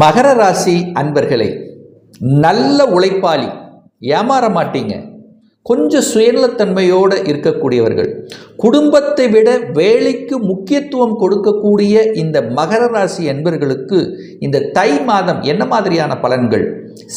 மகர ராசி அன்பர்களே நல்ல உழைப்பாளி ஏமாற மாட்டீங்க. கொஞ்சம் சுயநலத்தன்மையோடு இருக்கக்கூடியவர்கள். குடும்பத்தை விட வேலைக்கு முக்கியத்துவம் கொடுக்கக்கூடிய இந்த மகர ராசி என்பர்களுக்கு இந்த தை மாதம் என்ன மாதிரியான பலன்கள்?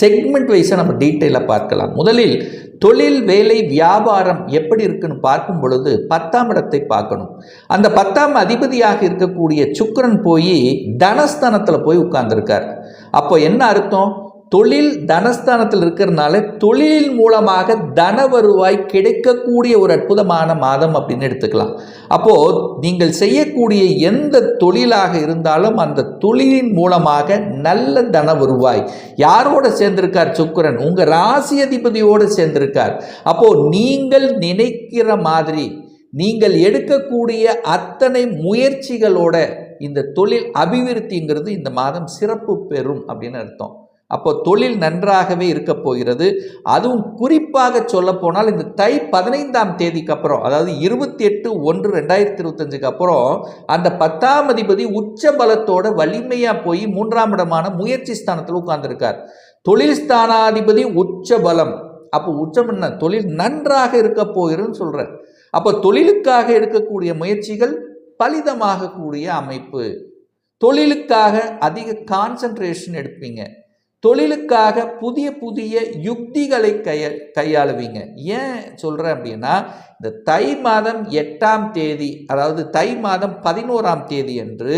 செக்மெண்ட் வைஸாக நம்ம டீட்டெயிலாக பார்க்கலாம். முதலில் தொழில் வேலை வியாபாரம் எப்படி இருக்குன்னு பார்க்கும் பொழுது பத்தாம் இடத்தை பார்க்கணும். அந்த பத்தாம் அதிபதியாக இருக்கக்கூடிய சுக்கரன் போய் தனஸ்தானத்தில் போய் உட்கார்ந்துருக்கார். அப்போ என்ன அர்த்தம்? தொழில் தனஸ்தானத்தில் இருக்கிறதுனால தொழிலின் மூலமாக தன வருவாய் கிடைக்கக்கூடிய ஒரு அற்புதமான மாதம் அப்படின்னு எடுத்துக்கலாம். அப்போது நீங்கள் செய்யக்கூடிய எந்த தொழிலாக இருந்தாலும் அந்த தொழிலின் மூலமாக நல்ல தன வருவாய். யாரோட சேர்ந்திருக்கார் சுக்கரன்? உங்கள் ராசி அதிபதியோடு சேர்ந்திருக்கார். அப்போது நீங்கள் நினைக்கிற மாதிரி நீங்கள் எடுக்கக்கூடிய அத்தனை முயற்சிகளோட இந்த தொழில் அபிவிருத்திங்கிறது இந்த மாதம் சிறப்பு பெறும் அப்படின்னு அர்த்தம். அப்போ தொழில் நன்றாகவே இருக்க போகிறது. அதுவும் குறிப்பாக சொல்ல போனால் இந்த தை பதினைந்தாம் தேதிக்கு அப்புறம் அதாவது இருபத்தி எட்டு ஒன்று ரெண்டாயிரத்தி இருபத்தஞ்சுக்கு அப்புறம் அந்த பத்தாம் அதிபதி உச்ச பலத்தோட வலிமையாக போய் மூன்றாம் இடமான முயற்சி ஸ்தானத்தில் உட்கார்ந்துருக்கார். தொழில் ஸ்தானாதிபதி உச்ச பலம் அப்போ உச்சம் என்ன? தொழில் நன்றாக இருக்க போகிறதுன்னு சொல்கிறேன் அப்போ தொழிலுக்காக எடுக்கக்கூடிய முயற்சிகள் பலிதமாகக்கூடிய அமைப்பு. தொழிலுக்காக அதிக கான்சன்ட்ரேஷன் எடுப்பீங்க. தொழிலுக்காக புதிய புதிய யுக்திகளை கைய கையாளுவீங்க. ஏன் சொல்கிறேன் அப்படின்னா இந்த தை மாதம் எட்டாம் தேதி அதாவது தை மாதம் பதினோராம் தேதி என்று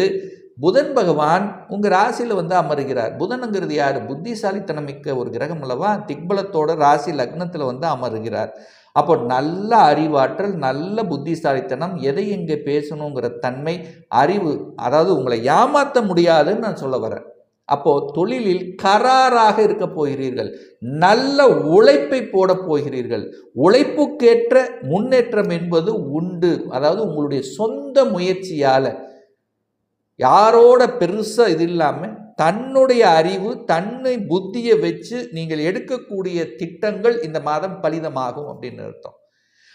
புதன் பகவான் உங்கள் ராசியில் வந்து அமருகிறார். புதனுங்கிறது யார்? புத்திசாலித்தனமிக்க ஒரு கிரகம் அல்லவா? திக்பலத்தோட ராசி லக்னத்தில் வந்து அமருகிறார். அப்போ நல்ல அறிவாற்றல் நல்ல புத்திசாலித்தனம் எதை எங்கே பேசணுங்கிற தன்மை அறிவு அதாவது உங்களை ஏமாற்ற முடியாதுன்னு நான் சொல்ல வரேன். அப்போது தொழிலில் கராராக இருக்க போகிறீர்கள். நல்ல உழைப்பை போட போகிறீர்கள். உழைப்புக்கேற்ற முன்னேற்றம் என்பது உண்டு. அதாவது உங்களுடைய சொந்த முயற்சியால். யாரோட பெருசாக இது இல்லாமல் தன்னுடைய அறிவு தன்னை புத்தியை வச்சு நீங்கள் எடுக்கக்கூடிய திட்டங்கள் இந்த மாதம் பலிதமாகும் அப்படின்னு அர்த்தம்.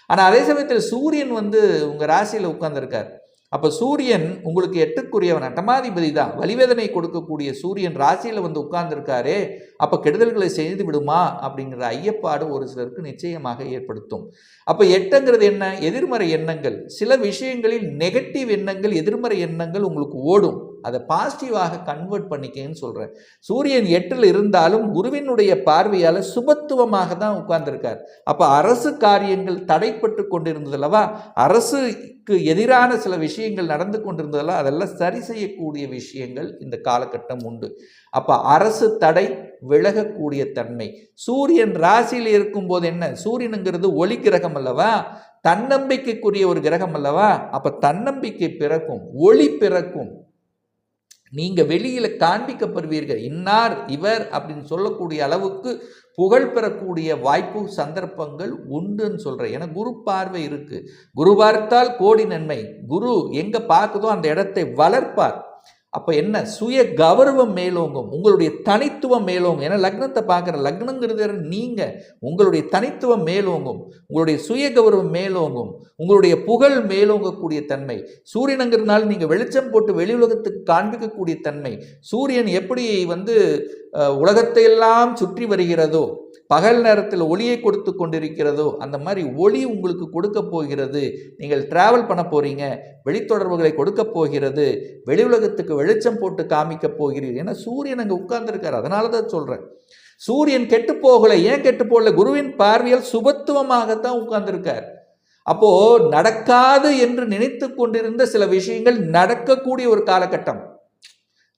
ஆனால் அதே சமயத்தில் சூரியன் வந்து உங்கள் ராசியில் உட்கார்ந்துருக்கார். அப்போ சூரியன் உங்களுக்கு எட்டுக்குரியவன் அட்டமாதிபதி தான். வலிவேதனை கொடுக்கக்கூடிய சூரியன் ராசியில் வந்து உட்கார்ந்துருக்காரே அப்போ கெடுதல்களை செய்து விடுமா? அப்படிங்கிற ஐயப்பாடு ஒரு சிலருக்கு நிச்சயமாக ஏற்படுத்தும். அப்போ எட்டுங்கிறது என்ன? எதிர்மறை எண்ணங்கள். சில விஷயங்களில் நெகட்டிவ் எண்ணங்கள் எதிர்மறை எண்ணங்கள் உங்களுக்கு ஓடும். அதை பாசிட்டிவாக கன்வெர்ட் பண்ணிக்கன்னு சொல்கிறேன் சூரியன் எட்டில் இருந்தாலும் குருவினுடைய பார்வையால் சுபத்துவமாக தான் உட்கார்ந்துருக்கார். அப்போ அரசு காரியங்கள் தடைப்பட்டு கொண்டிருந்ததல்லவா அரசுக்கு எதிரான சில விஷயங்கள் நடந்து கொண்டிருந்ததெல்லாம் அதெல்லாம் சரி செய்யக்கூடிய விஷயங்கள் இந்த காலகட்டம் உண்டு. அப்போ அரசு தடை விலகக்கூடிய தன்மை. சூரியன் ராசியில் இருக்கும்போது என்ன? சூரியனுங்கிறது ஒளி கிரகம் அல்லவா? தன்னம்பிக்கைக்குரிய ஒரு கிரகம் அல்லவா? அப்போ தன்னம்பிக்கை பிறக்கும் ஒளி பிறக்கும். நீங்கள் வெளியில் காண்பிக்கப்படுவீர்கள். இன்னார் இவர் அப்படின்னு சொல்லக்கூடிய அளவுக்கு புகழ் பெறக்கூடிய வாய்ப்பு சந்தர்ப்பங்கள் உண்டுன்னு சொல்கிறேன் ஏன்னா குரு பார்வை இருக்குது குரு பார்த்தால் கோடி நன்மை. குரு எங்கே பார்க்குதோ அந்த இடத்தை வளர்ப்பார். அப்போ என்ன? சுய கௌரவம் மேலோங்கும். உங்களுடைய தனித்துவம் மேலோங்கும். ஏன்னா லக்னத்தை பார்க்குற லக்னங்கிறது நீங்கள் உங்களுடைய தனித்துவம் மேலோங்கும். உங்களுடைய சுய கௌரவம் மேலோங்கும். உங்களுடைய புகழ் மேலோங்கக்கூடிய தன்மை. சூரியனுங்கிறதுனால நீங்கள் வெளிச்சம் போட்டு வெளி உலகத்துக்கு காண்பிக்கக்கூடிய தன்மை. சூரியன் எப்படி வந்து உலகத்தையெல்லாம் சுற்றி வருகிறதோ பகல் நேரத்தில் ஒளியை கொடுத்து கொண்டிருக்கிறதோ அந்த மாதிரி ஒளி உங்களுக்கு கொடுக்க போகிறது. நீங்கள் டிராவல் பண்ண போகிறீங்க வெளித்தொடர்புகளை கொடுக்க போகிறது வெளி உலகத்துக்கு வெளிச்சம் போட்டு காமிக்க போகிறீர்கள். ஏன்னா சூரியன் அங்கே உட்கார்ந்துருக்கார். அதனால தான் சொல்கிறேன் சூரியன் கெட்டு போகலை. ஏன் கெட்டு போகல? குருவின் பார்வையால் சுபத்துவமாகத்தான் உட்கார்ந்துருக்கார். அப்போ நடக்காது என்று நினைத்து கொண்டிருந்த சில விஷயங்கள் நடக்கக்கூடிய ஒரு காலகட்டம்.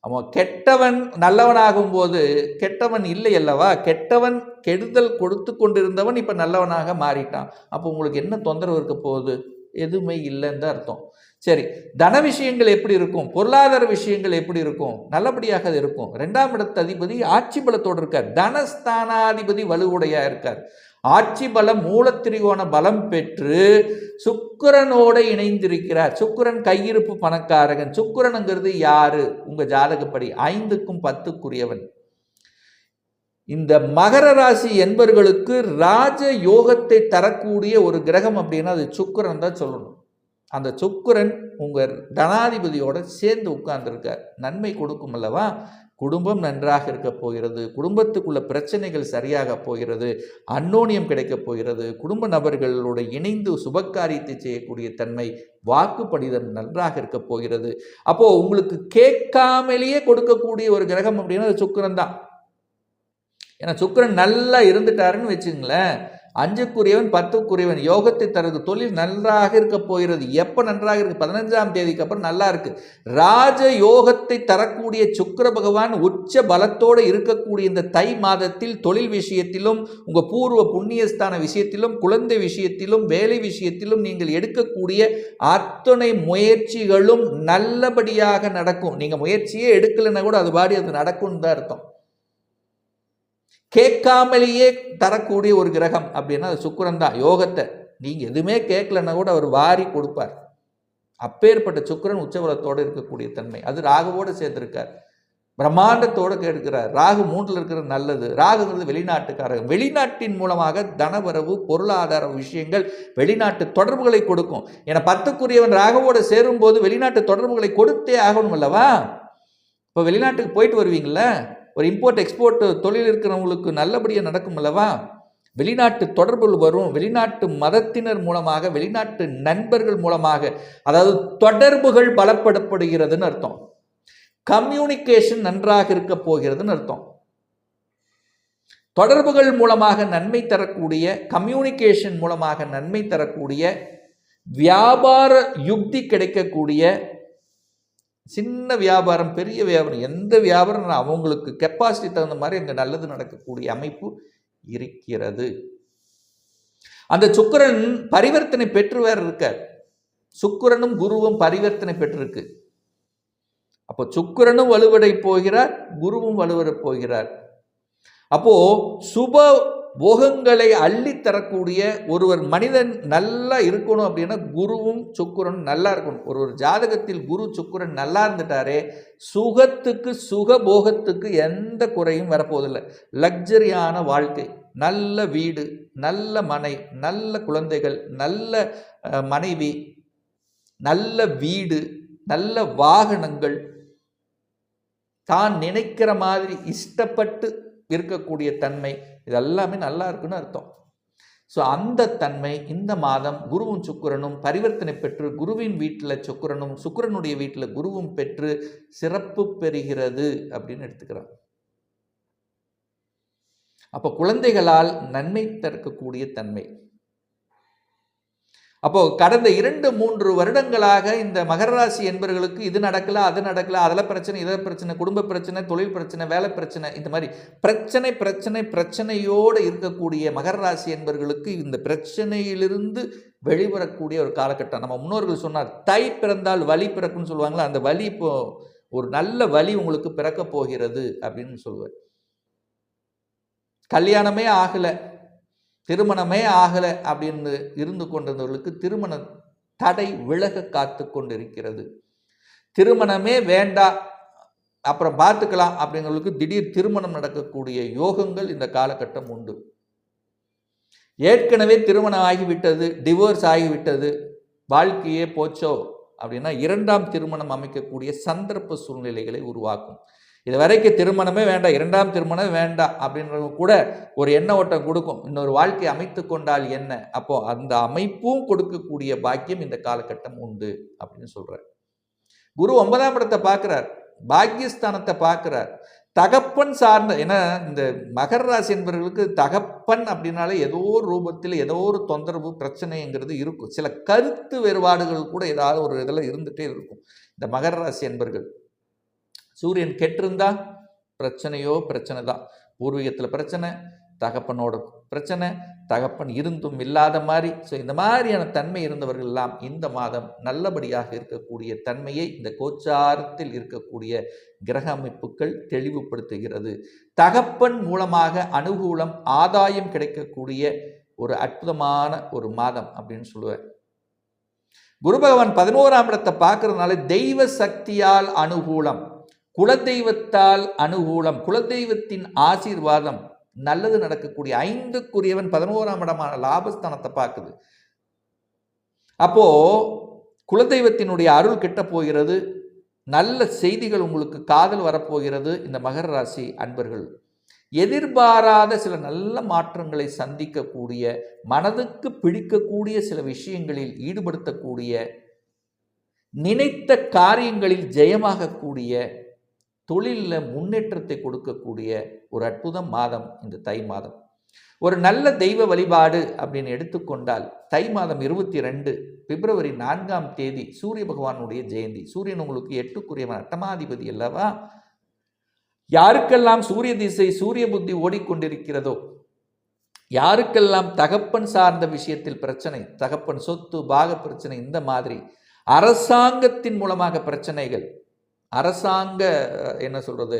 அவன் கெட்டவன் நல்லவனாகும் போது கெட்டவன் இல்லை அல்லவா? கெட்டவன் கெடுதல் கொடுத்து கொண்டிருந்தவன் இப்போ நல்லவனாக மாறிட்டான். அப்போ உங்களுக்கு என்ன தொந்தரவு இருக்க போகுது? எதுவுமே இல்லைன்னு தான் அர்த்தம். சரி தன விஷயங்கள் எப்படி இருக்கும்? பொருளாதார விஷயங்கள் எப்படி இருக்கும்? நல்லபடியாக அது இருக்கும். ரெண்டாம் இடத்து அதிபதி ஆட்சி பலத்தோடு இருக்கார். தனஸ்தானாதிபதி வலுவுடையா இருக்கார். ஆட்சி பலம் மூலத்திரிகோண பலம் பெற்று சுக்கரனோட இணைந்திருக்கிறார். சுக்கரன் கையிருப்பு பணக்காரகன். சுக்கரனுங்கிறது யாரு? உங்க ஜாதகப்படி ஐந்துக்கும் பத்துக்குரியவன். இந்த மகர ராசி என்பர்களுக்கு ராஜ யோகத்தை தரக்கூடிய ஒரு கிரகம் அப்படின்னா அது சுக்கரன் தான் சொல்லணும். அந்த சுக்கிரன் உங்கள் தனாதிபதியோடு சேர்ந்து உட்கார்ந்துருக்கார். நன்மை கொடுக்கும் அல்லவா? குடும்பம் நன்றாக இருக்க போகிறது. குடும்பத்துக்குள்ள பிரச்சனைகள் சரியாக போகிறது. அன்னோனியம் கிடைக்கப் போகிறது. குடும்ப நபர்களோட இணைந்து சுபக்காரியத்தை செய்யக்கூடிய தன்மை வாக்குப்படிதம் நன்றாக இருக்க போகிறது. அப்போது உங்களுக்கு கேட்காமலேயே கொடுக்கக்கூடிய ஒரு கிரகம் அப்படின்னா அது சுக்கிரன் தான். ஏன்னா சுக்கிரன் நல்லா இருந்துட்டாருன்னு வச்சுங்களேன். அஞ்சுக்குரியவன் பத்துக்குரியவன். யோகத்தை தரது தொழில் நன்றாக இருக்க போகிறது. எப்போ நன்றாக இருக்குது பதினஞ்சாம் தேதிக்கு அப்புறம் நல்லா இருக்குது ராஜ யோகத்தை தரக்கூடிய சுக்கர பகவான் உச்ச பலத்தோடு இருக்கக்கூடிய இந்த தை மாதத்தில் தொழில் விஷயத்திலும் உங்கள் பூர்வ புண்ணியஸ்தான விஷயத்திலும் குழந்தை விஷயத்திலும் வேலை விஷயத்திலும் நீங்கள் எடுக்கக்கூடிய அத்தனை முயற்சிகளும் நல்லபடியாக நடக்கும். நீங்கள் முயற்சியே எடுக்கலைன்னா கூட அது பாடி அது நடக்கும்னு தான் அர்த்தம். கேட்காமலேயே தரக்கூடிய ஒரு கிரகம் அப்படின்னா அது சுக்கரன் தான். யோகத்தை நீங்கள் எதுவுமே கேட்கலன்னா கூட அவர் வாரி கொடுப்பார். அப்பேற்பட்ட சுக்கிரன் உச்சவரத்தோடு இருக்கக்கூடிய தன்மை. அது ராகுவோடு சேர்ந்திருக்கார். பிரம்மாண்டத்தோடு கேட்கிறார். ராகு மூன்றில் இருக்கிறது நல்லது. ராகுங்கிறது வெளிநாட்டுக்காரர் வெளிநாட்டின் மூலமாக தனவரவு பொருளாதார விஷயங்கள் வெளிநாட்டு தொடர்புகளை கொடுக்கும். ஏன்னா பத்துக்குரியவன் ராகுவோடு சேரும்போது வெளிநாட்டு தொடர்புகளை கொடுத்தே ஆகணும் அல்லவா இப்போ வெளிநாட்டுக்கு போயிட்டு வருவீங்களே ஒரு இம்போர்ட் எக்ஸ்போர்ட் தொழில் இருக்கிறவங்களுக்கு நல்லபடியாக நடக்கும் அல்லவா? வெளிநாட்டு தொடர்புகள் வரும். வெளிநாட்டு மதத்தினர் மூலமாக வெளிநாட்டு நண்பர்கள் மூலமாக அதாவது தொடர்புகள் பலப்படப்படுகிறதுன்னு அர்த்தம். கம்யூனிகேஷன் நன்றாக இருக்க போகிறதுன்னு அர்த்தம். தொடர்புகள் மூலமாக நன்மை தரக்கூடிய கம்யூனிகேஷன் மூலமாக நன்மை தரக்கூடிய வியாபார யுக்தி கிடைக்கக்கூடிய சின்ன வியாபாரம் பெரிய வியாபாரம் எந்த வியாபாரம் அவங்களுக்கு கெப்பாசிட்டி தகுந்த மாதிரி அங்கே நல்லது நடக்கக்கூடிய அமைப்பு இருக்கிறது. அந்த சுக்கரன் பரிவர்த்தனை பெற்று வேற இருக்கார். சுக்கிரனும் குருவும் பரிவர்த்தனை பெற்றிருக்கு. அப்போ சுக்கிரனும் வலுவடை போகிறார் குருவும் வலுவடை போகிறார். அப்போ சுப போகங்களை அள்ளித்தரக்கூடிய ஒருவர் மனிதன் நல்லா இருக்கணும் அப்படின்னா குருவும் சுக்கிரனும் நல்லா இருக்கணும். ஒரு ஒரு ஜாதகத்தில் குரு சுக்கிரன் நல்லா இருந்துட்டாரே சுகத்துக்கு சுக போகத்துக்கு எந்த குறையும் வரப்போவதில்லை. லக்ஸரியான வாழ்க்கை நல்ல வீடு நல்ல மனை நல்ல குழந்தைகள் நல்ல மனைவி நல்ல வீடு நல்ல வாகனங்கள் தான் நினைக்கிற மாதிரி இஷ்டப்பட்டு இருக்கக்கூடிய தன்மை இதெல்லாமே நல்லா இருக்குன்னு அர்த்தம். ஸோ அந்த தன்மை இந்த மாதம் குருவும் சுக்கிரனும் பரிவர்த்தனை பெற்று குருவின் வீட்டில் சுக்கிரனும் சுக்கிரனுடைய வீட்டில் குருவும் பெற்று சிறப்பு பெறுகிறது அப்படின்னு எடுத்துக்கிறான் அப்போ குழந்தைகளால் நன்மை தரக்கூடிய தன்மை. அப்போ கடந்த இரண்டு மூன்று வருடங்களாக இந்த மகர ராசி என்பவர்களுக்கு இது நடக்கல அது நடக்கல அதில் பிரச்சனை இதில் பிரச்சனை குடும்ப பிரச்சனை தொழில் பிரச்சனை வேலை பிரச்சனை இந்த மாதிரி பிரச்சனை பிரச்சனை பிரச்சனையோடு இருக்கக்கூடிய மகர ராசி என்பவர்களுக்கு இந்த பிரச்சனையிலிருந்து வெளிவரக்கூடிய ஒரு காலகட்டம். நம்ம முன்னோர்கள் சொன்னார் தை பிறந்தால் வலி பிறக்குன்னு சொல்லுவாங்களா அந்த வலி இப்போ ஒரு நல்ல வலி உங்களுக்கு பிறக்க போகிறது அப்படின்னு சொல்லுவார் கல்யாணமே ஆகலை திருமணமே ஆகலை அப்படின்னு இருந்து கொண்டிருந்தவர்களுக்கு திருமண தடை விலக காத்து கொண்டிருக்கிறது. திருமணமே வேண்டாம் அப்புறம் பார்த்துக்கலாம் அப்படிங்கிறவங்களுக்கு திடீர் திருமணம் நடக்கக்கூடிய யோகங்கள் இந்த காலகட்டம் உண்டு. ஏற்கனவே திருமணம் ஆகிவிட்டது டிவோர்ஸ் ஆகிவிட்டது வாழ்க்கையே போச்சோ அப்படின்னா இரண்டாம் திருமணம் அமைக்கக்கூடிய சந்தர்ப்ப சூழ்நிலைகளை உருவாக்கும். இது வரைக்கும் திருமணமே வேண்டாம் இரண்டாம் திருமணம் வேண்டாம் அப்படின்றவங்க கூட ஒரு எண்ண ஓட்டம் கொடுக்கும். இன்னொரு வாழ்க்கை அமைத்து கொண்டால் என்ன? அப்போ அந்த அமைப்பும் கொடுக்கக்கூடிய பாக்கியம் இந்த காலகட்டம் உண்டு அப்படின்னு சொல்றார். குரு ஒன்பதாம் இடத்தை பார்க்கிறார். பாக்கியஸ்தானத்தை பார்க்கிறார். தகப்பன் சார்ந்த ஏன்னா இந்த மகர ராசி என்பவர்களுக்கு தகப்பன் அப்படின்னாலே ஏதோ ஒரு ரூபத்தில் ஏதோ ஒரு தொந்தரவு பிரச்சனைங்கிறது இருக்கும். சில கருத்து வேறுபாடுகள் கூட ஏதாவது ஒரு இதில் இருந்துகிட்டே இருக்கும். இந்த மகர ராசி என்பர்கள். சூரியன் கெட்டிருந்தா பிரச்சனையோ பிரச்சனை தான் பூர்வீகத்தில் பிரச்சனை தகப்பனோட பிரச்சனை தகப்பன் இருந்தும் இல்லாத மாதிரி ஸோ இந்த மாதிரியான தன்மை இருந்தவர்கள் எல்லாம் இந்த மாதம் நல்லபடியாக இருக்கக்கூடிய தன்மையை இந்த கோச்சாரத்தில் இருக்கக்கூடிய கிரக அமைப்புகள் தெளிவுபடுத்துகிறது. தகப்பன் மூலமாக அனுகூலம் ஆதாயம் கிடைக்கக்கூடிய ஒரு அற்புதமான ஒரு மாதம் அப்படின்னு சொல்லுவேன். குரு பகவான் பதினோராம் இடத்தை பார்க்கறதுனால தெய்வ சக்தியால் அனுகூலம். குலதெய்வத்தால் அனுகூலம் குலதெய்வத்தின் ஆசீர்வாதம் நல்லது நடக்கக்கூடிய ஐந்துக்குரியவன் பதினோராம் இடமான லாபஸ்தானத்தை பார்க்குது. அப்போ குலதெய்வத்தினுடைய அருள் கிட்ட போகிறது நல்ல செய்திகள் உங்களுக்கு காதல் வரப்போகிறது இந்த மகர ராசி அன்பர்கள். எதிர்பாராத சில நல்ல மாற்றங்களை சந்திக்கக்கூடிய மனதுக்கு பிடிக்கக்கூடிய சில விஷயங்களில் ஈடுபடுத்தக்கூடிய நினைத்த காரியங்களில் ஜெயமாகக்கூடிய தொழிலில் முன்னேற்றத்தை கொடுக்கக்கூடிய ஒரு அற்புத மாதம் இந்த தை மாதம். ஒரு நல்ல தெய்வ வழிபாடு அப்படின்னு எடுத்துக்கொண்டால் தை மாதம் இருபத்தி ரெண்டு பிப்ரவரி நான்காம் தேதி சூரிய பகவானுடைய ஜெயந்தி. சூரியன் உங்களுக்கு எட்டுக்குரியவன் அட்டமாதிபதி அல்லவா? யாருக்கெல்லாம் சூரிய திசை சூரிய புத்தி ஓடிக்கொண்டிருக்கிறதோ யாருக்கெல்லாம் தகப்பன் சார்ந்த விஷயத்தில் பிரச்சனை தகப்பன் சொத்து பாக பிரச்சனை இந்த மாதிரி அரசாங்கத்தின் மூலமாக பிரச்சனைகள் அரசாங்க என்ன சொல்கிறது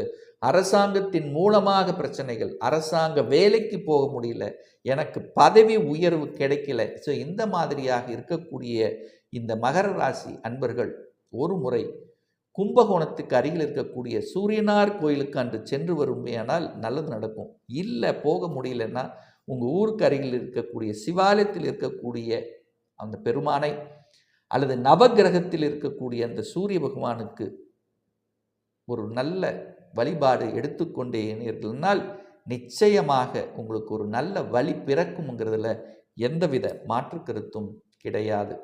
அரசாங்கத்தின் மூலமாக பிரச்சனைகள் அரசாங்க வேலைக்கு போக முடியல எனக்கு பதவி உயர்வு கிடைக்கல. ஸோ இந்த மாதிரியாக இருக்கக்கூடிய இந்த மகர ராசி அன்பர்கள் ஒரு முறை கும்பகோணத்துக்கு அருகில் இருக்கக்கூடிய சூரியனார் கோயிலுக்கு அன்று சென்று வருமையானால் நல்லது நடக்கும். இல்லை போக முடியலன்னா உங்கள் ஊருக்கு அருகில் இருக்கக்கூடிய சிவாலயத்தில் இருக்கக்கூடிய அந்த பெருமானை அல்லது நவகிரகத்தில் இருக்கக்கூடிய அந்த சூரிய பகவானுக்கு ஒரு நல்ல வழிபாடு எடுத்துக்கொண்டேனீர்கள்னால் நிச்சயமாக உங்களுக்கு ஒரு நல்ல வழி பிறக்குங்கிறதுல எந்தவித மாற்று கருத்தும் கிடையாது.